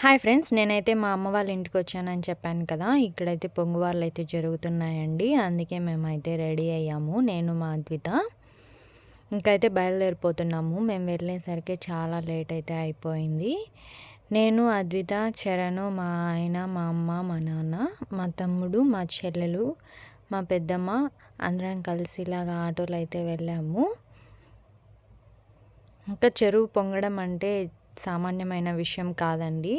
Hi friends నేనైతే మా అమ్మ వాళ్ళ ఇంటికి వచ్చానని చెప్పాను కదా. ఇక్కడైతే పొంగువాళ్ళు అయితే జరుగుతున్నాయండి. అందుకే మేమైతే రెడీ అయ్యాము. నేను మా అద్విత. ఇంకైతే బయలుదేరిపోతున్నాము. మేము వెళ్ళేసరికి చాలా లేట్ అయితే అయిపోయింది. నేను అద్విత చరణ్ మా ఆయన మా అమ్మ మా నాన్న మా తమ్ముడు మా చెల్లెలు మా పెద్దమ్మ అందరం కలిసి ఇలాగ ఆటోలు అయితే వెళ్ళాము. ఇంకా చెరువు పొంగడం అంటే సామాన్యమైన విషయం కాదండి.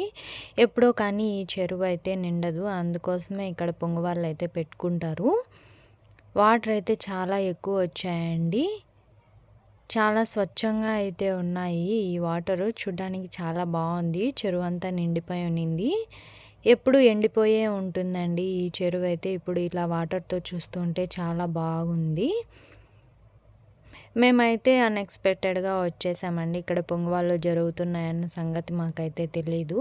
ఎప్పుడో కానీ ఈ చెరువు అయితే నిండదు. అందుకోసమే ఇక్కడ పొంగవాళ్ళు అయితే పెట్టుకుంటారు. వాటర్ అయితే చాలా ఎక్కువ వచ్చాయండి. చాలా స్వచ్ఛంగా అయితే ఉన్నాయి ఈ వాటరు. చూడడానికి చాలా బాగుంది. చెరువు అంతా నిండిపోయి ఉన్నింది. ఎప్పుడు ఎండిపోయే ఉంటుందండి ఈ చెరువు అయితే. ఇప్పుడు ఇలా వాటర్తో చూస్తుంటే చాలా బాగుంది. మేమైతే అన్ఎక్స్పెక్టెడ్గా వచ్చేసామండి. ఇక్కడ పొంగవాళ్ళు జరుగుతున్నాయన్న సంగతి మాకైతే తెలీదు.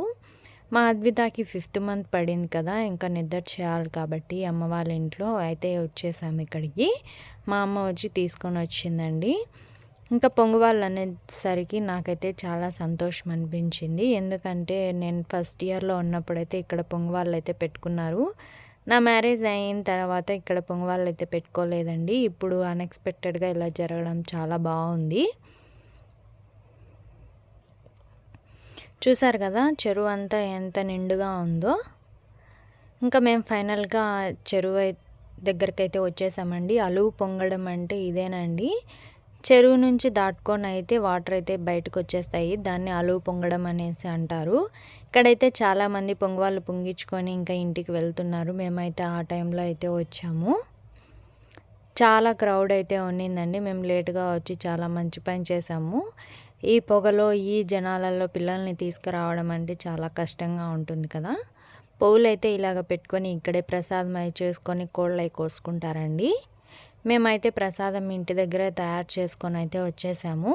మా అద్వితాకి ఫిఫ్త్ మంత్ పడింది కదా ఇంకా నిద్ర చేయాలి కాబట్టి అమ్మ వాళ్ళ ఇంట్లో అయితే వచ్చేసాము ఇక్కడికి. మా అమ్మ వచ్చి తీసుకొని వచ్చిందండి. ఇంకా పొంగువాళ్ళు అనేసరికి నాకైతే చాలా సంతోషం అనిపించింది. ఎందుకంటే నేను ఫస్ట్ ఇయర్లో ఉన్నప్పుడైతే ఇక్కడ పొంగువాళ్ళు అయితే పెట్టుకున్నారు. నా మ్యారేజ్ అయిన తర్వాత ఇక్కడ పొంగవాళ్ళు అయితే పెట్టుకోలేదండి. ఇప్పుడు అన్ఎక్స్పెక్టెడ్గా ఇలా జరగడం చాలా బాగుంది. చూసారు కదా చెరువు అంతా ఎంత నిండుగా ఉందో. ఇంకా మేము ఫైనల్గా చెరువు దగ్గరకైతే వచ్చేసామండి. అలువు పొంగడం అంటే ఇదేనండి. చెరువు నుంచి దాటుకొని అయితే వాటర్ అయితే బయటకు వచ్చేస్తాయి దాన్ని అలువు పొంగడం అనేసి అంటారు. ఇక్కడైతే చాలామంది పొంగవాళ్ళు పొంగించుకొని ఇంకా ఇంటికి వెళ్తున్నారు. మేమైతే ఆ టైంలో అయితే వచ్చాము. చాలా క్రౌడ్ అయితే ఉన్నిందండి. మేము లేట్గా వచ్చి చాలా మంచి పని చేసాము ఈ పొగలో ఈ జనాలలో పిల్లల్ని తీసుకురావడం అంటే చాలా కష్టంగా ఉంటుంది కదా. పువ్వులు అయితే ఇలాగ పెట్టుకొని ఇక్కడే ప్రసాదం అయి చేసుకొని కోళ్ళు కోసుకుంటారండి. మేమైతే ప్రసాదం ఇంటి దగ్గర తయారు చేసుకొని అయితే వచ్చేసాము.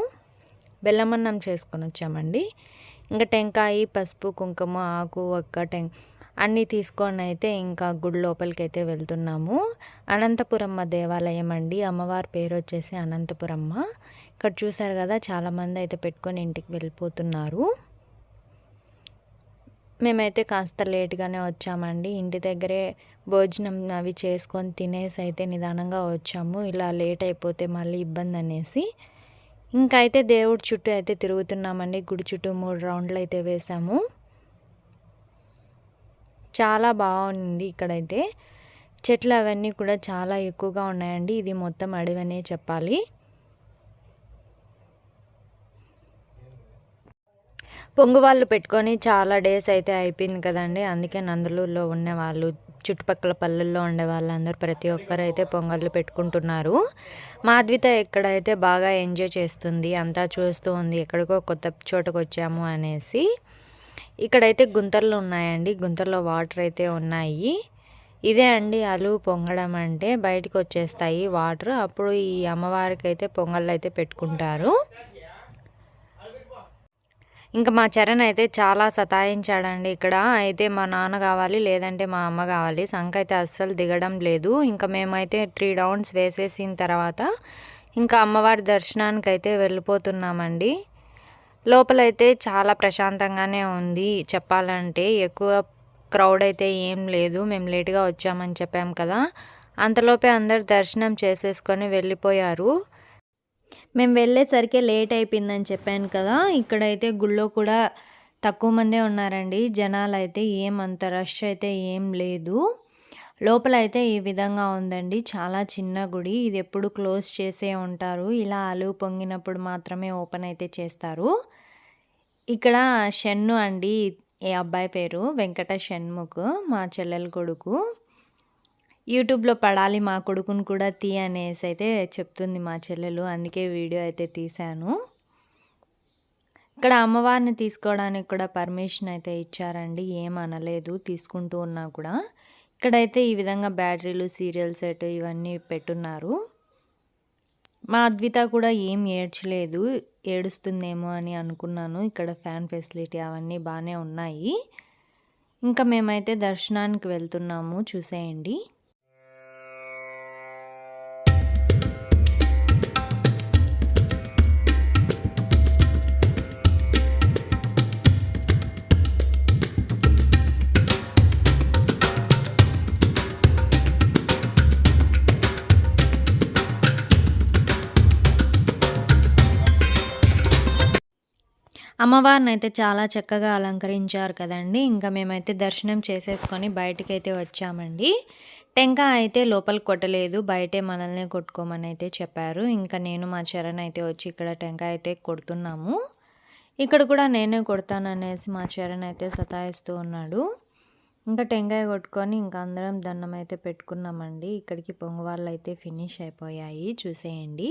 బెల్లమన్నం చేసుకొని వచ్చామండి. ఇంకా టెంకాయ పసుపు కుంకుమ ఆకు ఒక్క టెం అన్నీ తీసుకొని అయితే ఇంకా గుడి లోపలికి అయితే వెళ్తున్నాము. అనంతపురమ్మ దేవాలయం అండి. అమ్మవారి పేరు వచ్చేసి అనంతపురమ్మ. ఇక్కడ చూసారు కదా చాలామంది అయితే పెట్టుకొని ఇంటికి వెళ్ళిపోతున్నారు. మేమైతే కాస్త లేట్గానే వచ్చామండి. ఇంటి దగ్గరే భోజనం అవి చేసుకొని తినేసి అయితే నిదానంగా వచ్చాము. ఇలా లేట్ అయిపోతే మళ్ళీ ఇబ్బంది అనేసి. ఇంకా అయితే దేవుడి చుట్టూ అయితే తిరుగుతున్నామండి. గుడి చుట్టూ మూడు రౌండ్లు అయితే వేసాము. చాలా బాగుంది ఇక్కడైతే. చెట్లు అవన్నీ కూడా చాలా ఎక్కువగా ఉన్నాయండి. ఇది మొత్తం అడవనే చెప్పాలి. పొంగువాళ్ళు పెట్టుకొని చాలా డేస్ అయితే అయిపోయింది కదండి. అందుకే నందులూరులో ఉన్న వాళ్ళు చుట్టుపక్కల పల్లెల్లో ఉండే వాళ్ళందరూ ప్రతి ఒక్కరు అయితే పొంగళ్ళు పెట్టుకుంటున్నారు. మాధవిత ఎక్కడైతే బాగా ఎంజాయ్ చేస్తుంది అంతా చూస్తూ ఉంది ఎక్కడికో కొత్త చోటకు వచ్చాము అనేసి ఇక్కడైతే గుంతలు ఉన్నాయండి. గుంతల్లో వాటర్ అయితే ఉన్నాయి. ఇదే అండి అలు పొంగడం అంటే బయటకు వచ్చేస్తాయి వాటర్. అప్పుడు ఈ అమ్మవారికి అయితే పొంగళ్ళు అయితే పెట్టుకుంటారు. ఇంకా మా చరణ్ అయితే చాలా సతాయించాడండి. ఇక్కడ అయితే మా నాన్న కావాలి లేదంటే మా అమ్మ కావాలి. సంఖ అయితే అస్సలు దిగడం లేదు. ఇంకా మేమైతే త్రీ రౌండ్స్ వేసేసిన తర్వాత ఇంకా అమ్మవారి దర్శనానికి అయితే వెళ్ళిపోతున్నామండి. లోపలైతే చాలా ప్రశాంతంగానే ఉంది. చెప్పాలంటే ఎక్కువ క్రౌడ్ అయితే ఏం లేదు. మేము లేట్గా వచ్చామని చెప్పాం కదా. అంతలోపే అందరు దర్శనం చేసేసుకొని వెళ్ళిపోయారు. మేము వెళ్ళేసరికి లేట్ అయిపోయిందని చెప్పాను కదా ఇక్కడైతే గుళ్ళో కూడా తక్కువ మందే ఉన్నారండి. జనాలు అయితే ఏం అంత రష్ అయితే ఏం లేదు. లోపల అయితే ఈ విధంగా ఉందండి. చాలా చిన్న గుడి. ఇది ఎప్పుడు క్లోజ్ చేసే ఉంటారు. ఇలా అలువు పొంగినప్పుడు మాత్రమే ఓపెన్ అయితే చేస్తారు. ఇక్కడ షన్ను అండి ఏ అబ్బాయి పేరు. వెంకట షణ్ముఖ్ మా చెల్లెల కొడుకు. యూట్యూబ్లో పడాలి మా కొడుకుని కూడా తీ అనేసి అయితే చెప్తుంది మా చెల్లెలు. అందుకే వీడియో అయితే తీశాను. ఇక్కడ అమ్మవారిని తీసుకోవడానికి కూడా పర్మిషన్ అయితే ఇచ్చారండి. ఏం అనలేదు. తీసుకుంటూ ఉన్నా కూడా. ఇక్కడైతే ఈ విధంగా బ్యాటరీలు సీరియల్ సెట్ ఇవన్నీ పెట్టున్నారు. మా అద్విత కూడా ఏం ఏడ్చలేదు. ఏడుస్తుందేమో అని అనుకున్నాను. ఇక్కడ ఫ్యాన్ ఫెసిలిటీ అవన్నీ బాగానే ఉన్నాయి. ఇంకా మేమైతే దర్శనానికి వెళ్తున్నాము. చూసేయండి. అమ్మవారిని అయితే చాలా చక్కగా అలంకరించారు కదండి. ఇంకా మేమైతే దర్శనం చేసేసుకొని బయటకైతే వచ్చామండి. టెంకాయ అయితే లోపల కొట్టలేదు బయటే మనల్ని కొట్టుకోమని అయితే చెప్పారు. ఇంకా నేను మా చరణ్ అయితే వచ్చి ఇక్కడ టెంకాయ అయితే కొడుతున్నాము. ఇక్కడ కూడా నేనే కొడతాననేసి మా చరణ్ అయితే సతాయిస్తూ ఉన్నాడు. ఇంకా టెంకాయ కొట్టుకొని ఇంకా అందరం దండం అయితే పెట్టుకున్నామండి. ఇక్కడికి పొంగువాళ్ళు అయితే ఫినిష్ అయిపోయాయి. చూసేయండి.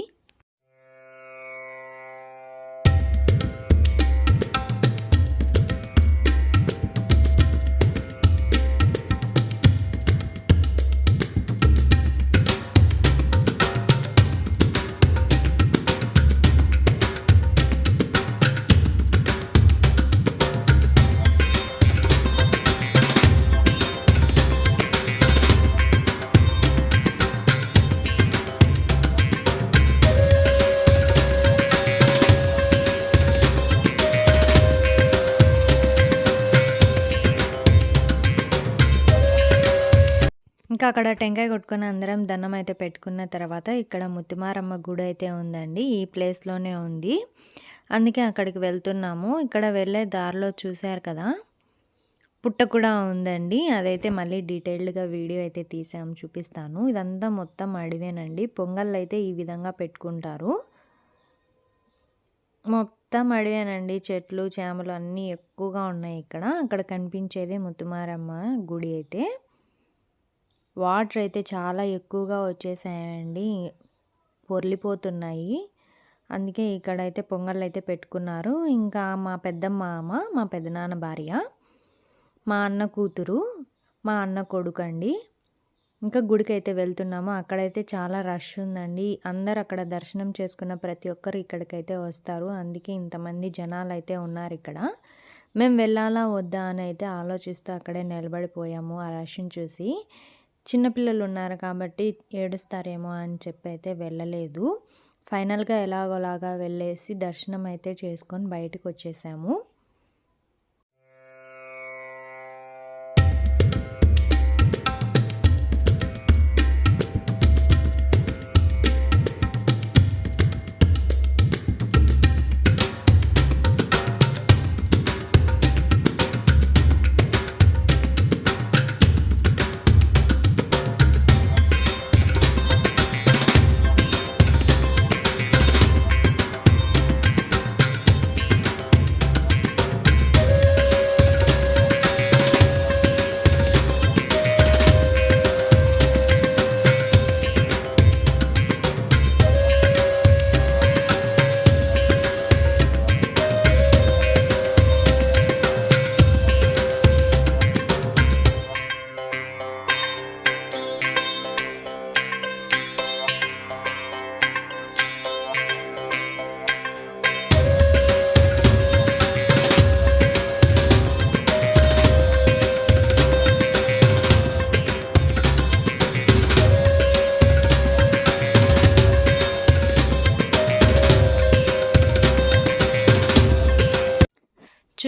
ఇంకా అక్కడ టెంకాయ కొట్టుకుని అందరం దండం అయితే పెట్టుకున్న తర్వాత ఇక్కడ ముత్తిమారమ్మ గుడి అయితే ఉందండి. ఈ ప్లేస్లోనే ఉంది. అందుకే అక్కడికి వెళ్తున్నాము. ఇక్కడ వెళ్ళే దారిలో చూశారు కదా? పుట్ట కూడా ఉందండి. అదైతే మళ్ళీ డీటెయిల్డ్గా వీడియో అయితే తీసాము చూపిస్తాను. ఇదంతా మొత్తం అడివేనండి. పొంగల్ అయితే ఈ విధంగా పెట్టుకుంటారు. మొత్తం అడివేనండి. చెట్లు చేమలు అన్నీ ఎక్కువగా ఉన్నాయి ఇక్కడ. అక్కడ కనిపించేదే ముత్తుమారమ్మ గుడి అయితే. వాటర్ అయితే చాలా ఎక్కువగా వచ్చేసాయండి. పొర్లిపోతున్నాయి. అందుకే ఇక్కడైతే పొంగళ్ళు అయితే పెట్టుకున్నారు. ఇంకా మా పెద్దమ్మ అమ్మ మా పెద్దనాన్న భార్య మా అన్న కూతురు మా అన్న కొడుకు అండి ఇంకా గుడికైతే వెళ్తున్నాము. అక్కడైతే చాలా రష్ ఉందండి. అందరు అక్కడ దర్శనం చేసుకున్న ప్రతి ఒక్కరు ఇక్కడికైతే వస్తారు. అందుకే ఇంతమంది జనాలు అయితే ఉన్నారు ఇక్కడ. మేము వెళ్ళాలా వద్దా అని అయితే ఆలోచిస్తూ అక్కడే నిలబడిపోయాము ఆ రష్ని చూసి. చిన్నపిల్లలు ఉన్నారు కాబట్టి ఏడుస్తారేమో అని చెప్పి అయితే వెళ్ళలేదు. ఫైనల్గా ఎలాగోలాగా వెళ్ళేసి దర్శనం అయితే చేసుకొని బయటకు వచ్చేసాము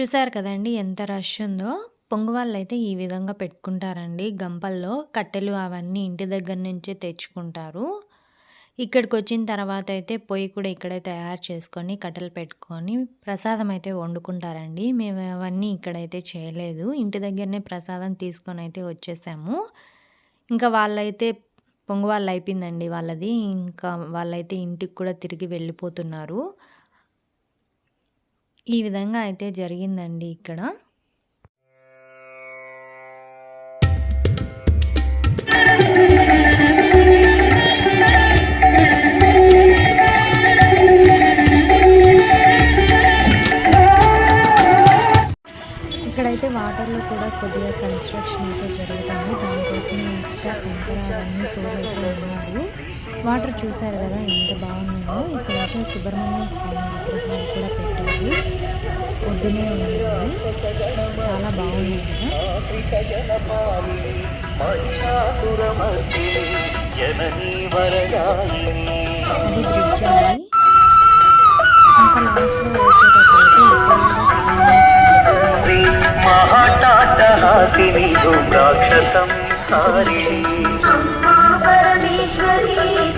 చూసారు కదండి ఎంత రష్ ఉందో. పొంగువాళ్ళు అయితే ఈ విధంగా పెట్టుకుంటారండి. గంపల్లో కట్టెలు అవన్నీ ఇంటి దగ్గర నుంచే తెచ్చుకుంటారు. ఇక్కడికి వచ్చిన తర్వాత అయితే పొయ్యి కూడా ఇక్కడే తయారు చేసుకొని కట్టెలు పెట్టుకొని ప్రసాదం అయితే వండుకుంటారండి. మేము అవన్నీ ఇక్కడైతే చేయలేదు. ఇంటి దగ్గరనే ప్రసాదం తీసుకొని అయితే వచ్చేసాము. ఇంకా వాళ్ళైతే పొంగు వాళ్ళు అయిపోయిందండి వాళ్ళది. ఇంకా వాళ్ళైతే ఇంటికి కూడా తిరిగి వెళ్ళిపోతున్నారు. ఈ విధంగా అయితే జరిగిందండి ఇక్కడ. ఇక్కడైతే వాటర్లో కూడా కొద్దిగా కన్స్ట్రక్షన్ అయితే జరుగుతుంది. దానికోసం ఇసుక కంకర అవన్నీ తోడైతే ఉన్నారు. వాటర్ చూసారు కదా ఎంత బాగున్నాయో. ఇక్కడైతే సుబ్రహ్మణ్య స్వామి విగ్రహాలు కూడా మనకి పొద్దునే ఉంది. చాలా బాగుంది. అది బ్రిడ్జ్ అండి. ఇంకా లాస్ట్లో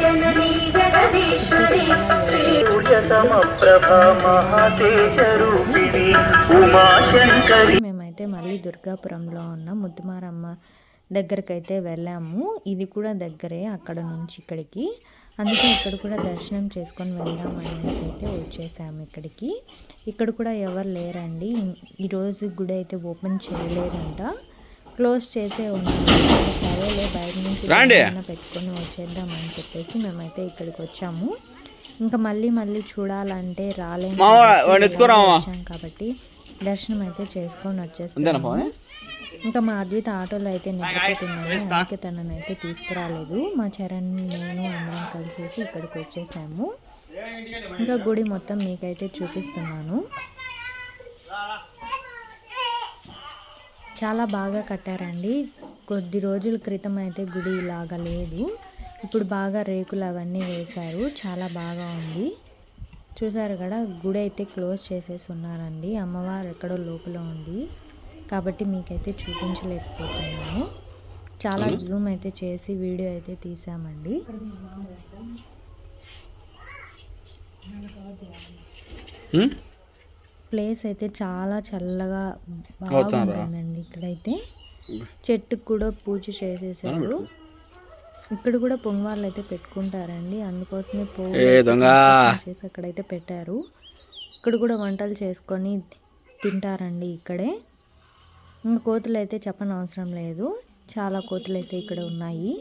జననీ జగదీశ్వరి. మేమైతే మళ్ళీ దుర్గాపురంలో ఉన్న ముద్దుమారమ్మ దగ్గరకైతే వెళ్ళాము. ఇది కూడా దగ్గరే అక్కడ నుంచి ఇక్కడికి. అందుకే ఇక్కడ కూడా దర్శనం చేసుకొని వెళ్దాం అనేసి అయితే వచ్చేసాము ఇక్కడికి. ఇక్కడ కూడా ఎవరు లేరండి. ఈరోజు గుడి అయితే ఓపెన్ చేయలేదంట. క్లోజ్ చేసే ఉన్నారు సరేలే బయట నుంచి పెట్టుకొని వచ్చేద్దామని చెప్పేసి మేమైతే ఇక్కడికి వచ్చాము. ఇంకా మళ్ళీ మళ్ళీ చూడాలంటే రాలేము కాబట్టి దర్శనం అయితే చేసుకొని వచ్చేస్తాము ఇంకా మా అద్విత ఆటోలో అయితే నిద్రపోతున్నాను అందుకే తనని అయితే తీసుకురాలేదు. మా చరణ్ నేను అందరం కలిసేసి ఇక్కడికి వచ్చేసాము. ఇంకా గుడి మొత్తం మీకైతే చూపిస్తున్నాను. చాలా బాగా కట్టారండి. కొద్ది రోజుల క్రితం అయితే గుడి ఇలాగా లేదు. ఇప్పుడు బాగా రేకులు అవన్నీ వేశారు. చాలా బాగా ఉంది. చూసారు కదా గుడి అయితే క్లోజ్ చేసేసి ఉన్నారండి అమ్మవారు ఎక్కడో లోపల ఉంది. కాబట్టి మీకైతే చూపించలేకపోతున్నాను. చాలా జూమ్ అయితే చేసి వీడియో అయితే తీసామండి. ప్లేస్ అయితే చాలా చల్లగా బాగుంటుందండి ఇక్కడైతే. చెట్టుకు కూడా పూజ చేసేసారు. ఇక్కడ కూడా పొంగవాళ్ళు అయితే పెట్టుకుంటారండి. అందుకోసమే పోగు చేసి అక్కడైతే పెట్టారు. ఇక్కడ కూడా వంటలు చేసుకొని తింటారండి ఇక్కడే. ఇంకా కోతులు అయితే చెప్పని అవసరం లేదు. చాలా కోతులు అయితే ఇక్కడ ఉన్నాయి.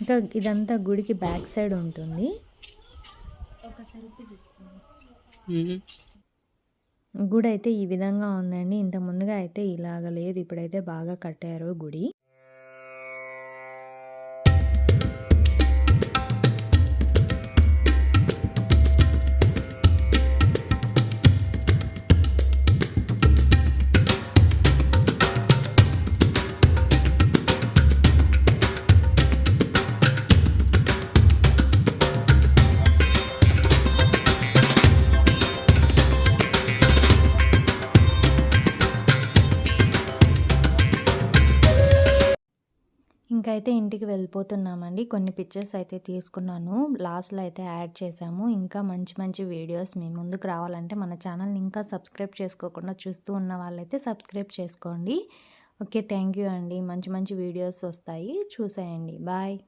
ఇంకా ఇదంతా గుడికి బ్యాక్ సైడ్ ఉంటుంది. గుడి అయితే ఈ విధంగా ఉందండి. ఇంత ముందుగా అయితే ఇలాగ లేదు. ఇప్పుడైతే బాగా కట్టారు గుడి. ఇంకైతే ఇంటికి వెళ్ళిపోతున్నామండి. కొన్ని పిక్చర్స్ అయితే తీసుకున్నాను. లాస్ట్లో అయితే యాడ్ చేసాము ఇంకా మంచి మంచి వీడియోస్ మీ ముందుకు రావాలంటే మన ఛానల్ని ఇంకా సబ్స్క్రైబ్ చేసుకోకుండా చూస్తూ ఉన్న వాళ్ళైతే సబ్స్క్రైబ్ చేసుకోండి. ఓకే థ్యాంక్ యూ అండి. మంచి మంచి వీడియోస్ వస్తాయి. చూసేయండి. బాయ్.